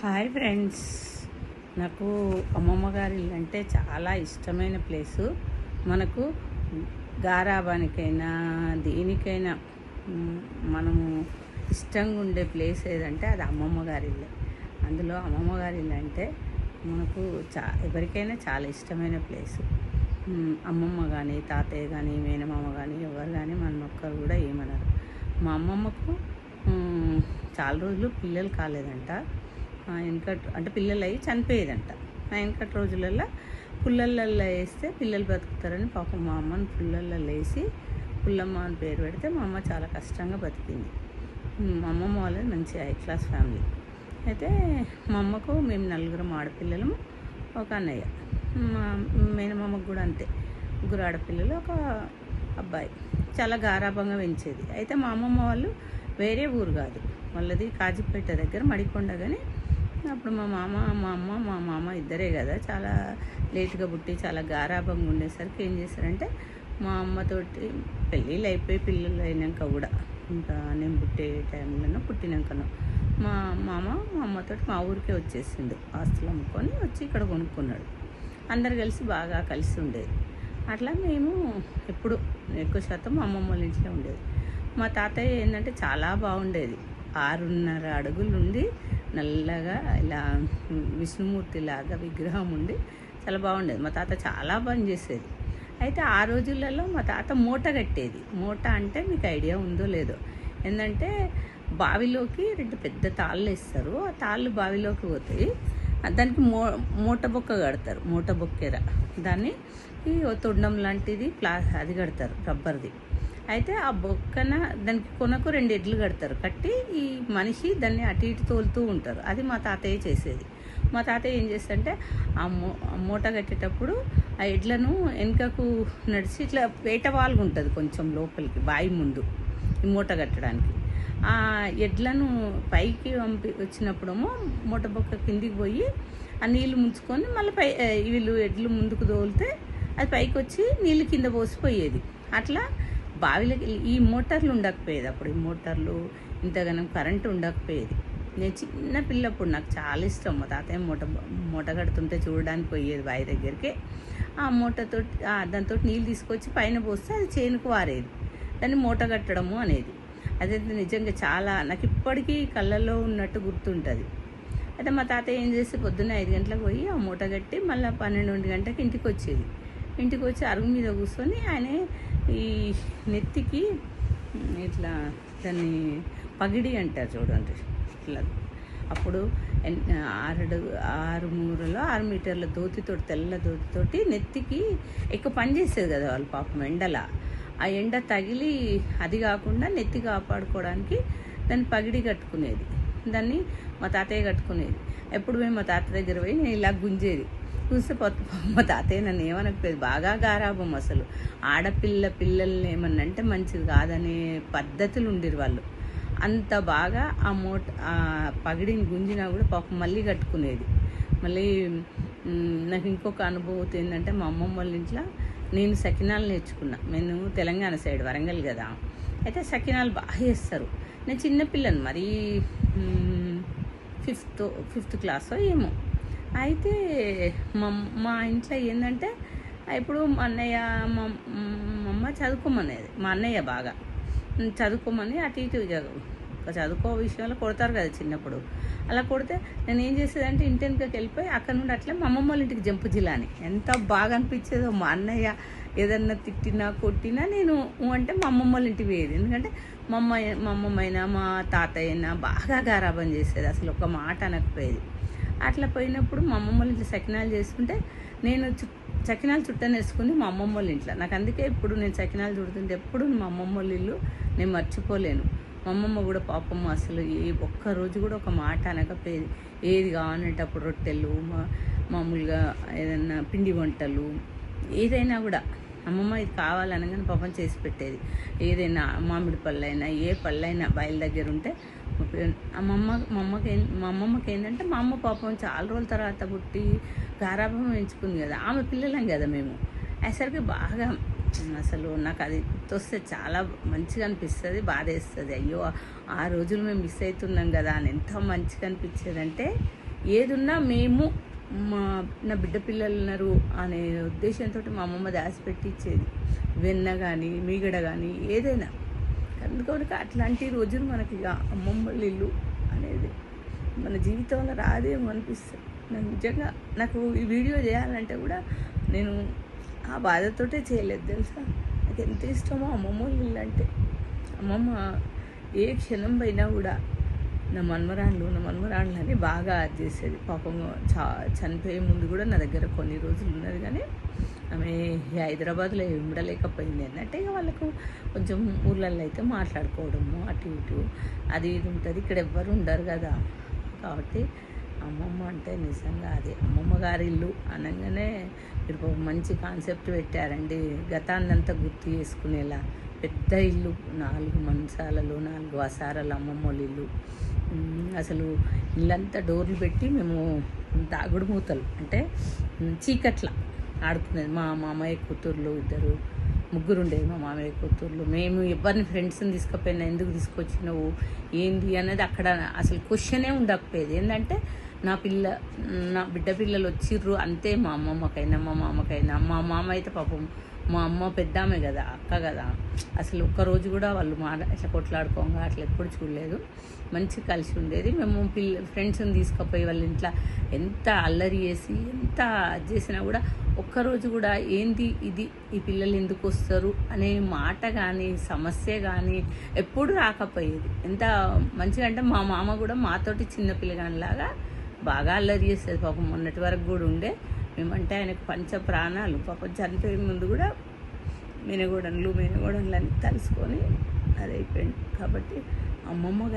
Hi friends నాకు అమ్మమ్మ గారి ఇల్లు అంటే చాలా ఇష్టమైన ప్లేసు మనకు గారాబానికైనా దేనికైనా మనము ఇష్టంగా ఉండే ప్లేస్ ఏదంటే అది అమ్మమ్మ గారి ఇల్లు. అందులో అమ్మమ్మ గారి ఇల్లు అంటే మనకు చా ఎవరికైనా చాలా ఇష్టమైన ప్లేసు అమ్మమ్మ కానీ తాతయ్య కానీ మేనమామ కానీ ఎవరు కానీ మన ఒక్కరు కూడా ఏమనరు. మా అమ్మమ్మకు చాలా రోజులు పిల్లలు కాలేదంట. వెనకటి అంటే పిల్లలు అయ్యి చనిపోయేదంట. ఆ వెనకటి రోజులలో పుల్లలల్లో వేస్తే పిల్లలు బతుకుతారని పాపం మా అమ్మని పుల్లలలో వేసి పుల్లమ్మ అని పేరు పెడితే మా అమ్మ చాలా కష్టంగా బతికింది. మా అమ్మమ్మ వాళ్ళది మంచి హై క్లాస్ ఫ్యామిలీ అయితే మా అమ్మకు మేము నలుగురం ఆడపిల్లలము ఒక అన్నయ్య. మా మేనమామకు కూడా అంతే. ముగ్గురు ఆడపిల్లలు ఒక అబ్బాయి. చాలా గారాభంగా పెంచేది. అయితే మా అమ్మమ్మ వాళ్ళు వేరే ఊరు కాదు. వాళ్ళది కాజీపేట దగ్గర మడికొండ కానీ అప్పుడు మా మామ మా అమ్మ మా మామ ఇద్దరే కదా. చాలా లేటుగా పుట్టి చాలా గారాభంగా ఉండేసరికి ఏం చేశారంటే మా అమ్మతోటి పెళ్ళిళ్ళు అయిపోయి పిల్లలు అయినాక కూడా ఇంకా నేను పుట్టే టైంలోనో పుట్టినాకనో మా మామ మా అమ్మతోటి మా ఊరికే వచ్చేసిండు. ఆస్తులు అమ్ముకొని వచ్చి ఇక్కడ కొనుక్కున్నాడు. అందరు కలిసి బాగా కలిసి ఉండేది. అట్లా మేము ఎప్పుడు ఎక్కువ శాతం మా అమ్మమ్మ వాళ్ళ ఇంట్లో ఉండేది. మా తాతయ్య ఏంటంటే చాలా బాగుండేది. ఆరున్నర అడుగులు ఉండి నల్లగా ఇలా విష్ణుమూర్తి లాగా విగ్రహం ఉండి చాలా బాగుండేది. మా తాత చాలా పని చేసేది. అయితే ఆ రోజులలో మా తాత మూట కట్టేది. మూట అంటే మీకు ఐడియా ఉందో లేదో. ఏంటంటే బావిలోకి రెండు పెద్ద తాళ్ళు వేస్తారు. ఆ తాళ్ళు బావిలోకి పోతాయి. దానికి మో మూట బొక్క కడతారు. మూట బొక్కెర దాన్ని ఈ తొండం లాంటిది ప్లా అది కడతారు. రబ్బర్ది. అయితే ఆ బొక్కన దానికి కొనకు రెండు ఎడ్లు కడతారు. కట్టి ఈ మనిషి దాన్ని అటు ఇటు తోలుతూ ఉంటారు. అది మా తాతయ్య చేసేది. మా తాతయ్య ఏం చేస్తాడంటే ఆ మూ ఆ మూట కట్టేటప్పుడు ఆ ఎడ్లను వెనుకకు నడిచి ఇట్లా వేట వాల్గు ఉంటుంది కొంచెం లోపలికి బావి ముందు ఈ మూట కట్టడానికి. ఆ ఎడ్లను పైకి పంపి వచ్చినప్పుడేమో మూట బొక్క కిందికి పోయి ఆ నీళ్ళు ముంచుకొని మళ్ళీ పై వీళ్ళు ఎడ్లు ముందుకు తోలితే అది పైకి వచ్చి నీళ్ళు కింద పోసిపోయేది. అట్లా బావిలకి ఈ మోటార్లు ఉండకపోయేది అప్పుడు. ఈ మోటార్లు ఇంతగానం కరెంటు ఉండకపోయేది. నేను చిన్న పిల్లప్పుడు నాకు చాలా ఇష్టం. మా తాతయ్య మూట మూట కడుతుంటే చూడడానికి పోయేది బావి దగ్గరికి. ఆ మూటతో దాంతో నీళ్ళు తీసుకొచ్చి పైన పోస్తే అది చేనుకు వారేది. దాన్ని మూట కట్టడము అనేది. అదే నిజంగా చాలా నాకు ఇప్పటికీ కళ్ళల్లో ఉన్నట్టు గుర్తుంటుంది. అయితే మా తాతయ్య ఏం చేసి పొద్దున్న ఐదు గంటలకు పోయి ఆ మూట కట్టి మళ్ళీ పన్నెండు గంటలకు గంటకి ఇంటికి వచ్చేది. ఇంటికి వచ్చి అరుగు మీద కూర్చొని ఆయన ఈ నెత్తికి ఇట్లా దాన్ని పగిడి అంటారు చూడండి. ఇట్లా అప్పుడు ఆరు ఆరు మూరలో ఆరు మీటర్ల దోతితోటి తెల్ల దోతితోటి నెత్తికి ఎక్కువ పని చేసేది కదా వాళ్ళు పాపం ఎండల. ఆ ఎండ తగిలి అది కాకుండా నెత్తి కాపాడుకోవడానికి దాన్ని పగిడి కట్టుకునేది. దాన్ని మా తాతయ్య కట్టుకునేది. ఎప్పుడు మేము మా తాత దగ్గర పోయి నేను ఇలా గుంజేది. చూస్తే మా తాతయ్య నన్ను ఏమనకపోయేది? బాగా గారాభం అసలు. ఆడపిల్ల పిల్లల్ని ఏమన్నా అంటే మంచిది కాదనే పద్ధతులు ఉండిరు వాళ్ళు. అంత బాగా ఆ మూట ఆ పగిడిని గుంజినా కూడా పాపం మళ్ళీ కట్టుకునేది. మళ్ళీ నాకు ఇంకొక అనుభూతి ఏంటంటే మా అమ్మమ్మ వాళ్ళ ఇంట్లో నేను సకినాలు నేర్చుకున్నా. నేను తెలంగాణ సైడ్ వరంగల్ కదా. అయితే సకినాలు బాగా చేస్తారు. నేను చిన్నపిల్లని మరీ ఫిఫ్త్ ఫిఫ్త్ క్లాస్ ఏమో. అయితే మా మా ఇంట్లో ఏంటంటే ఇప్పుడు మా అన్నయ్య మా అమ్మ చదువుకోమనేది. మా అన్నయ్య బాగా. చదువుకోమని అటు ఇటు ఒక చదువుకో విషయంలో కొడతారు కదా చిన్నప్పుడు. అలా కొడితే నేను ఏం చేసేదంటే ఇంటి వెనుకకి వెళ్ళిపోయి అక్కడ నుండి అట్లా మా అమ్మమ్మ వాళ్ళ ఇంటికి జంపు జిల్లాని. ఎంత బాగా అనిపించేదో మా అన్నయ్య ఏదన్నా తిట్టినా కొట్టినా నేను అంటే మా అమ్మమ్మ వాళ్ళ ఇంటికి పోయేది. ఎందుకంటే మా అమ్మ మా అమ్మమ్మ అయినా మా తాతయ్య అయినా బాగా గారాబం చేసేది. అసలు ఒక మాట అనకపోయేది. అట్లా పోయినప్పుడు మా అమ్మమ్మ వాళ్ళ ఇంట్లో సకినాలు చేసుకుంటే నేను చు చకినాలు చుట్టనేసుకుంది మా అమ్మమ్మ వాళ్ళ ఇంట్లో. నాకు అందుకే ఇప్పుడు నేను చకినాలు చుడుతుంటే ఎప్పుడు మా అమ్మమ్మ వాళ్ళ ఇల్లు నేను మర్చిపోలేను. మా అమ్మమ్మ కూడా పాపమ్మ అసలు ఏ ఒక్క రోజు కూడా ఒక మాట అనకపోయేది. ఏది కావాలంటప్పుడు రొట్టెలు మా- మామూలుగా ఏదన్నా పిండి వంటలు ఏదైనా కూడా. అమ్మమ్మ ఇది కావాలనగానే పాపం చేసి పెట్టేది. ఏదైనా మామిడి పళ్ళైనా ఏ పళ్ళైనా బయలు దగ్గర ఉంటే మా మా అమ్మ మా అమ్మకి మా అమ్మమ్మకి ఏంటంటే మా అమ్మ పాపం చాలా రోజుల తర్వాత పుట్టి గారాభం ఎంచుకుంది కదా. ఆమె పిల్లలం కదా మేము. అసలుకి బాగా అసలు. నాకు అది గుర్తొస్తే చాలా మంచిగా అనిపిస్తుంది బాధ వేస్తుంది అయ్యో ఆ రోజులు మేము మిస్ అవుతున్నాం కదా అని ఎంత మంచిగా అనిపించేది అంటే ఏదున్నా మేము మా నా బిడ్డ పిల్లలు ఉన్నారు అనే ఉద్దేశంతో మా అమ్మమ్మ దాసి పెట్టించేది వెన్న కానీ మీగడ కానీ ఏదైనా. అందుకని అట్లాంటి రోజులు మనకి ఇక అమ్మమ్మ వాళ్ళ ఇల్లు అనేది మన జీవితంలో రాదేమో అనిపిస్తుంది. నాకు నిజంగా నాకు ఈ వీడియో చేయాలంటే కూడా నేను ఆ బాధతోటే చేయలేదు తెలుసా? నాకు ఎంత ఇష్టమో అమ్మమ్మ వాళ్ళ ఇల్లు అంటే అమ్మమ్మ ఏ క్షణం పోయినా కూడా నా మన్మరాళ్ళు నా మన్మరాళ్ళు అని బాగా అది చేసేది. పాపం చా చనిపోయే ముందు కూడా నా దగ్గర కొన్ని రోజులు ఉన్నది కానీ ఆమె హైదరాబాద్లో ఉండలేకపోయింది అన్నట్టే ఇక వాళ్ళకు కొంచెం ఊర్లలో అయితే మాట్లాడుకోవడము అటు ఇటు అది ఇది ఉంటుంది. ఇక్కడ ఎవ్వరు ఉండరు కదా. కాబట్టి అమ్మమ్మ అంటే నిజంగా అది అమ్మమ్మ గారి ఇల్లు అనగానే మీరు ఒక మంచి కాన్సెప్ట్ పెట్టారండి. గతాన్నంతా గుర్తు చేసుకునేలా పెద్ద ఇల్లు నాలుగు మంచాలలో నాలుగు వసారాలు అమ్మమ్మ వాళ్ళ ఇల్లు అసలు ఇల్లంతా డోర్లు పెట్టి మేము దాగుడు మూతలు అంటే చీకట్ల ఆడుకునేది. మా మామయ్య కూతుర్లు ఇద్దరు ముగ్గురు ఉండేది మా మామయ్య కూతుర్లు. మేము ఎవరిని ఫ్రెండ్స్ని తీసుకుపోయినా ఎందుకు తీసుకొచ్చినావు ఏంది అనేది అక్కడ అసలు క్వశ్చనే ఉండకపోయేది. ఏంటంటే నా పిల్ల నా బిడ్డ పిల్లలు వచ్చిర్రు అంతే మా అమ్మమ్మకైనా మా మామకైనా. మా మామ అయితే పాపం మా అమ్మ పెద్దామే కదా అక్క కదా. అసలు ఒక్క రోజు కూడా వాళ్ళు మా ఇట్లా కొట్లాడుకోగా అట్లా ఎప్పుడు చూడలేదు. మంచి కలిసి ఉండేది. మేము పిల్ల ఫ్రెండ్స్ని తీసుకుపోయి వాళ్ళ ఇంట్లో ఎంత అల్లరి చేసి ఎంత చేసినా కూడా ఒక్కరోజు కూడా ఏంది ఇది ఈ పిల్లలు ఎందుకు వస్తారు అనే మాట కానీ సమస్య కానీ ఎప్పుడు రాకపోయేది. ఎంత మంచిగా అంటే మా మామ కూడా మాతోటి చిన్న పిల్లగానిలాగా బాగా అల్లరి చేసేది. పాపం మొన్నటి వరకు కూడా ఉండే. మేమంటే ఆయనకు పంచ ప్రాణాలు. పాపం చనిపోయే ముందు కూడా మేనగోడన్లు మినగోడన్లు అని తలుసుకొని అది అయిపోయింది కాబట్టి అమ్మమ్మ గారు